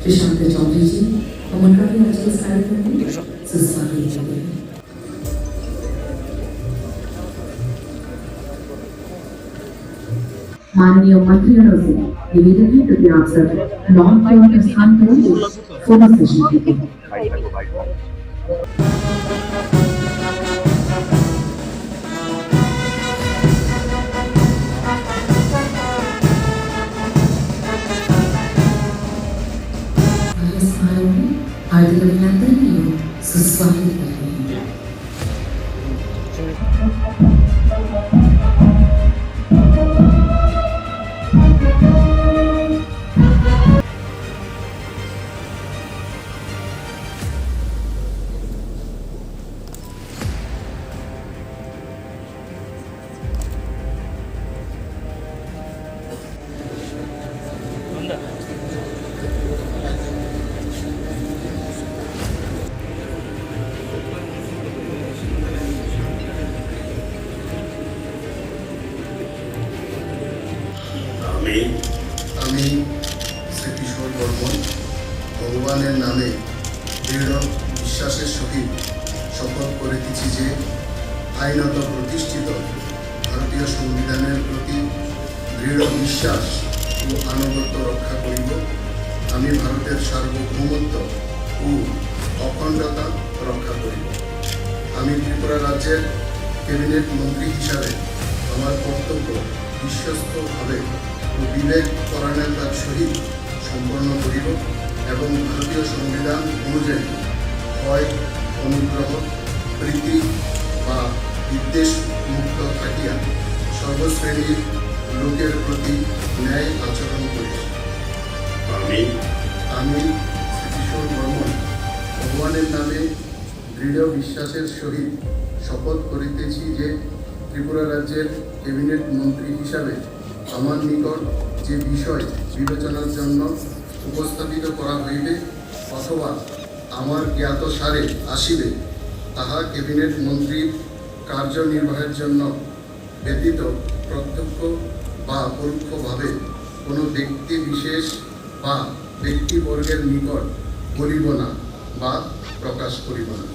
प्रशांत चौधरी जी और मंडला के आज के इस कार्यक्रम में सुस्वागत करते हैं माननीय मंत्रियों से निवेदन है कि आप सब लॉन के स्थान पर फोटो सेशन के faydalanabilenden iyi sızlandı. আমি শ্রীকিশোর বর্মন ভগবানের নামে দৃঢ় বিশ্বাসের সহিত শপথ করিতেছি যে আইনত প্রতিষ্ঠিত ভারতীয় সংবিধানের প্রতি দৃঢ় বিশ্বাস ও আনুগত্য রক্ষা করিব। আমি ভারতের সার্বভৌমত্ব ও অখণ্ডতা রক্ষা করিব। আমি ত্রিপুরা রাজ্যের ক্যাবিনেট মন্ত্রী হিসাবে আমার কর্তব্য বিশ্বস্তভাবে ও বিবেক পরায়ণতার সহিত সম্পন্ন করিব এবং ভারতীয় সংবিধান অনুযায়ী হয় অনুগ্রহ প্রীতি বা বিদ্বেষ মুক্ত থাকিয়া সর্বশ্রেণীর লোকের প্রতি ন্যায় আচরণ করি আমি আমি শ্রীকিশোর বর্মন ভগবানের নামে দৃঢ় বিশ্বাসের সহিত শপথ করিতেছি যে ত্রিপুরা রাজ্যের ক্যাবিনেট মন্ত্রী হিসাবে আমার নিকট যে বিষয় বিবেচনার জন্য উপস্থাপিত করা হইবে অথবা আমার জ্ঞাত সারে আসিবে, তাহা ক্যাবিনেট মন্ত্রীর কার্যনির্বাহের জন্য ব্যতীত প্রত্যক্ষ বা পরোক্ষভাবে কোনো ব্যক্তি বিশেষ বা ব্যক্তিবর্গের নিকট বলিব না বা প্রকাশ করিব না।